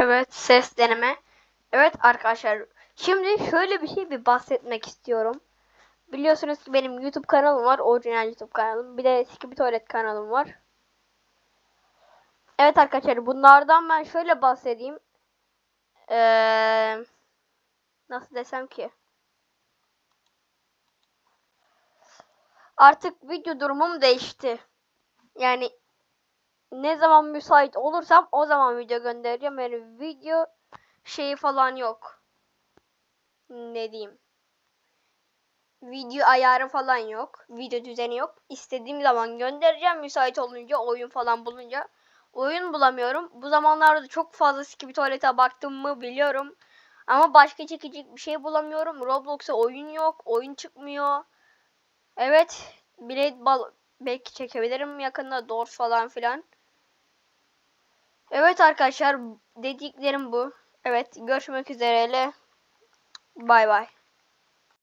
Evet ses deneme. Evet arkadaşlar şimdi şöyle bir şey bir bahsetmek istiyorum. Biliyorsunuz ki benim YouTube kanalım var. Orijinal YouTube kanalım. Bir de eski bir tuvalet kanalım var. Evet arkadaşlar bunlardan ben şöyle bahsedeyim. Ee, nasıl desem ki? Artık video durumum değişti. Yani ne zaman müsait olursam o zaman video göndereceğim. Yani video şeyi falan yok. Ne diyeyim? Video ayarı falan yok. Video düzeni yok. İstediğim zaman göndereceğim. Müsait olunca oyun falan bulunca. Oyun bulamıyorum. Bu zamanlarda çok fazla skip tuvalete baktım mı biliyorum. Ama başka çekecek bir şey bulamıyorum. Roblox'a oyun yok. Oyun çıkmıyor. Evet. Blade bal belki çekebilirim yakında. Doors falan filan. Evet arkadaşlar dediklerim bu. Evet görüşmek üzere. Bay bay.